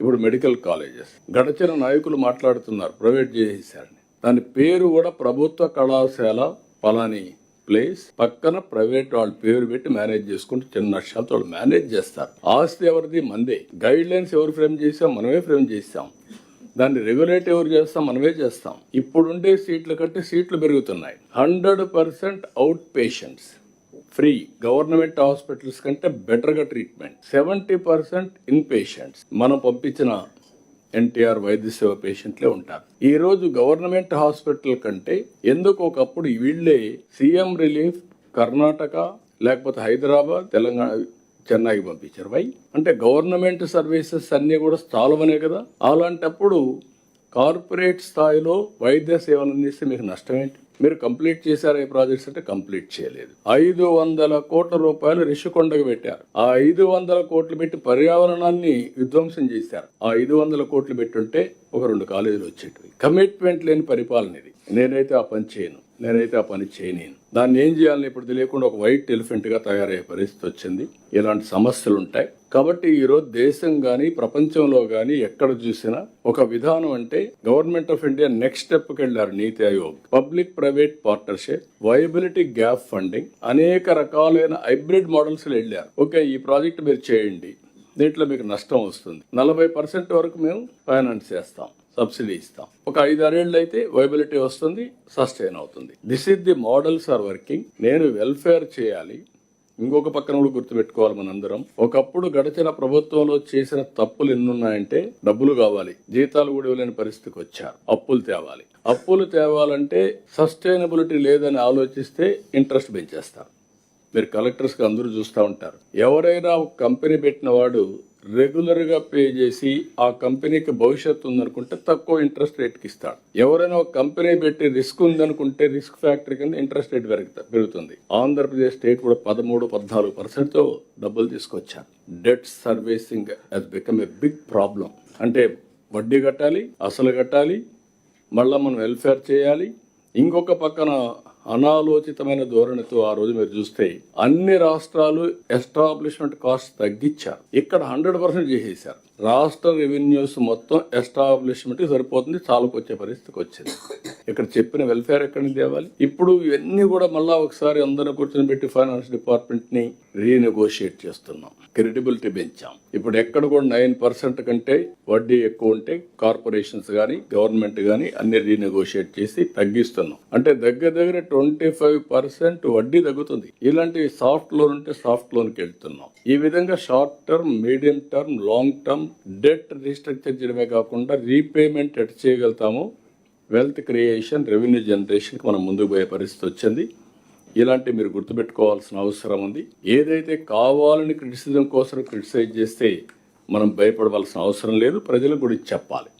ఇప్పుడు medical colleges. గడచిన నాయకులు మాట్లాడుతున్నారు ప్రైవేట్ చేసేసారని దాని పేరు కూడా ప్రభుత్వ కళాశాల పలాని ప్లేస్. పక్కన ప్రైవేట్ వాళ్ళ పేరు పెట్టి మేనేజ్ చేసుకుంటూ చిన్న నష్టాలతో వాళ్ళు మేనేజ్ చేస్తారు. ఆస్తి ఎవరిది? మందే. గైడ్ లైన్స్ ఎవరు ఫ్రేమ్ చేసాం? మనమే ఫ్రేమ్ చేస్తాం దాన్ని రెగ్యులేట్ ఎవరు చేస్తాం? మనమే చేస్తాం. ఇప్పుడుండే సీట్ల కంటే సీట్లు పెరుగుతున్నాయి. Hundred percent out patients. Free government hospitals కంటే బెటర్గా treatment. Seventy percent in patients మనం పంపించిన ఎన్టీఆర్ వైద్య సేవ పేషెంట్లే ఉంటారు. ఈరోజు గవర్నమెంట్ హాస్పిటల్ కంటే ఎందుకు ఒకప్పుడు వీళ్ళే సీఎం రిలీఫ్ కర్ణాటక లేకపోతే హైదరాబాద్ తెలంగాణ చెన్నైకి పంపించారు. వై? అంటే గవర్నమెంట్ సర్వీసెస్ అన్నీ కూడా స్థాలమనే కదా? అలాంటప్పుడు కార్పొరేట్ స్థాయిలో వైద్య సేవలు అందిస్తే మీకు నష్టం ఏంటి? మీరు కంప్లీట్ చేశారు ఈ ప్రాజెక్ట్స్ అంటే కంప్లీట్ చేయలేదు. ఐదు వందల కోట్ల రూపాయలు రిషికొండకు పెట్టారు. ఆ ఐదు వందల కోట్లు పెట్టి పర్యావరణాన్ని విధ్వంసం చేశారు. ఆ ఐదు వందల కోట్లు పెట్టుంటే ఒక రెండు కాలేజీలు వచ్చేటివి. కమిట్మెంట్ లేని పరిపాలన ఇది. నేనైతే ఆ పని చేయను. నేనైతే ఆ పని చేయలేను. దాన్ని ఏం చేయాలని ఇప్పుడు తెలియకుండా ఒక వైట్ ఎలిఫెంట్గా తయారయ్యే పరిస్థితి వచ్చింది. ఇలాంటి సమస్యలు ఉంటాయి కాబట్టి ఈరోజు దేశం కానీ ప్రపంచంలో కానీ ఎక్కడ చూసినా ఒక విధానం అంటే గవర్నమెంట్ ఆఫ్ ఇండియా నెక్స్ట్ స్టెప్కి వెళ్ళారు NITI Aayog. Public private partnership viability gap funding అనేక రకాలైన హైబ్రిడ్ మోడల్స్లో వెళ్ళారు. ఓకే ఈ ప్రాజెక్ట్ మీరు చేయండి. దీంట్లో మీకు నష్టం వస్తుంది. నలభై పర్సెంట్ వరకు మేము ఫైనాన్స్ చేస్తాం. సబ్సిడీ ఇస్తాం. ఒక ఐదారేళ్ళు అయితే వైబిలిటీ వస్తుంది సస్టైన్ అవుతుంది. This is the models are working నేను వెల్ఫేర్ చేయాలి. ఇంకొక పక్కన కూడా గుర్తుపెట్టుకోవాలి మనందరం. ఒకప్పుడు గడిచిన ప్రభుత్వంలో చేసిన తప్పులు ఎన్నున్నాయంటే డబ్బులు కావాలి. జీతాలు కూడా ఇవ్వలేని పరిస్థితికి వచ్చారు. అప్పులు తేవాలి. అప్పులు తేవాలంటే సస్టైనబిలిటీ లేదని ఆలోచిస్తే ఇంట్రెస్ట్ పెంచేస్తారు. మీరు కలెక్టర్స్కి అందరూ చూస్తూ ఉంటారు. ఎవరైనా కంపెనీ పెట్టిన వాడు రెగ్యులర్గా పే చేసి ఆ కంపెనీకి భవిష్యత్తు ఉందనుకుంటే తక్కువ ఇంట్రెస్ట్ రేట్కి ఇస్తాడు. ఎవరైనా ఒక కంపెనీ పెట్టి రిస్క్ ఉందనుకుంటే రిస్క్ ఫ్యాక్టరీ కింద ఇంట్రెస్ట్ రేట్ పెరుగుతా పెరుగుతుంది. ఆంధ్రప్రదేశ్ స్టేట్ కూడా పదమూడు పద్నాలుగు పర్సెంట్తో డబ్బులు తీసుకొచ్చారు. Debt servicing has become a big problem అంటే వడ్డీ కట్టాలి అసలు కట్టాలి మళ్ళీ మనం వెల్ఫేర్ చేయాలి. ఇంకొక పక్కన అనాలోచితమైన ధోరణితో ఆ రోజు మీరు చూస్తే అన్ని రాష్ట్రాలు ఎస్టాబ్లిష్మెంట్ కాస్ట్ తగ్గించారు. ఇక్కడ హండ్రెడ్ పర్సెంట్ చేసేసారు రాష్ట్ర రెవెన్యూస్ మొత్తం ఎస్టాబ్లిష్మెంట్ సరిపోతుంది చాలుకొచ్చే పరిస్థితికి వచ్చింది. ఇక్కడ చెప్పిన వెల్ఫేర్ ఎక్కడి నుంచి తేవాలి? ఇప్పుడు ఇవన్నీ కూడా మళ్ళా ఒకసారి అందరూ కూర్చొని పెట్టి ఫైనాన్స్ డిపార్ట్మెంట్ని రీనెగోషియేట్ చేస్తున్నాం. క్రెడిబిలిటీ పెంచాం. ఇప్పుడు ఎక్కడ కూడా నైన్ పర్సెంట్ కంటే వడ్డీ ఎక్కువ ఉంటే కార్పొరేషన్స్ కానీ గవర్నమెంట్ కానీ అన్ని రీనెగోషియేట్ చేసి తగ్గిస్తున్నాం. అంటే దగ్గర దగ్గర ట్వంటీ ఫైవ్ పర్సెంట్ వడ్డీ తగ్గుతుంది. ఇలాంటి సాఫ్ట్ లోన్ ఉంటే సాఫ్ట్ లోన్కి వెళ్తున్నాం. ఈ విధంగా short term medium term long term debt restructure చేయడమే కాకుండా రీపేమెంట్ ఎట్ చేయగలుగుతాము వెల్త్ క్రియేషన్ రెవెన్యూ జనరేషన్కి మనం ముందుకు పోయే పరిస్థితి వచ్చింది. ఇలాంటి మీరు గుర్తుపెట్టుకోవాల్సిన అవసరం ఉంది. ఏదైతే కావాలని క్రిటిసిజం కోసం క్రిటిసైజ్ చేస్తే మనం భయపడవలసిన అవసరం లేదు. ప్రజలకు కూడా చెప్పాలి.